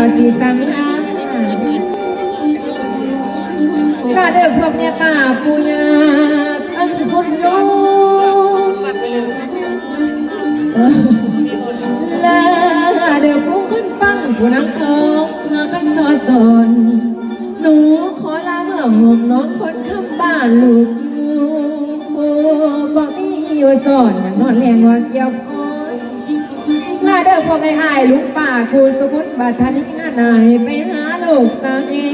แล้วสีสังลาลาเด้อพวกเนี่ยป่าปูญาทั้งคนรู้ลาเด้อผู้คนฟังผู้นังเอิงมาคำสอสอนหนูขอลาเมื่อห่มน้องคนคำบ้านลูกอยู่บอกมีอยู่สอนนอนแรงว่าเกี่ยว พ่อไม่อายลูกป่าครูสุขุนบาทานิหน้าไหนไปหาลูกสาวแง่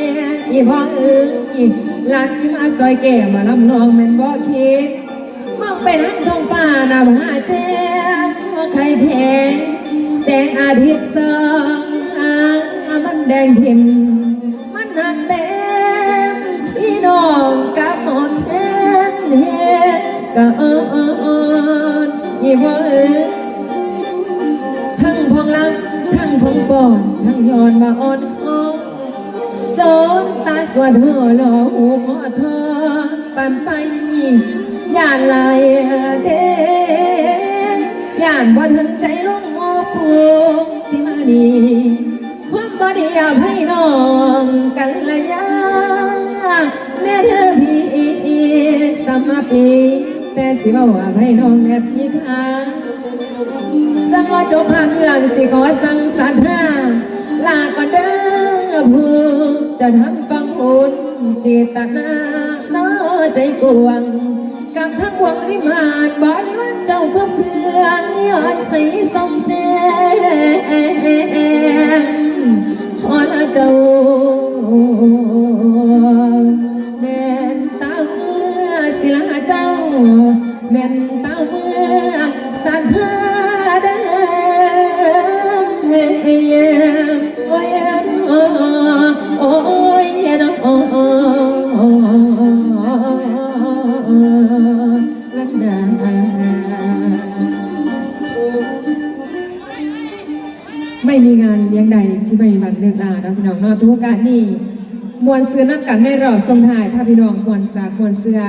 อีพ่อเอ้ยหลานสิมาซอยแก่มาลำนองแม่นบ่คิดมองไปทางท้องฟ้าน่ะหาแจ้มว่าใครแทงแสงอาทิตย์ส่องมันแดงพิมมันหนักเต็มพี่น้องกับหมอแทนเฮ็ดก็อ่อนอีพ่อเอ้ยทั้งำทั้งพองปอนทั้งย้อนมาอ่อนหอมจนตาสวดหัวหล่อหูขอเธอปั่นไปย่านลายเด้ย่านบ่ถึงใจลงมอฟูที่มาดีความบ่ได้อยาให้น้องกันละยาแน่เธอพี่สาปีแต่สิว่าว่าให้น้องแอบพี่ค้า จังว่าจบหักหลังสิขอสั่งสัตว์ห้าลาก่อนเด้อผู้จะทำกองบุญเจตนาน้อใจกวงกับทั้งวงริมานบริวารเจ้าก็เพื่อนย้อนสีสมแจ้งขอละเจ้าแม่นตาเมื่อศิลาเจ้าแม่น ไม่มีงานเลี้ยงใดที่ไม่มีวันเลิกลาเนาะพี่น้องเนาะทุกการนี่มวนเสื้อนับกันในรอบทรงถ่ายพาพี่น้องมวนสากมวนเสือ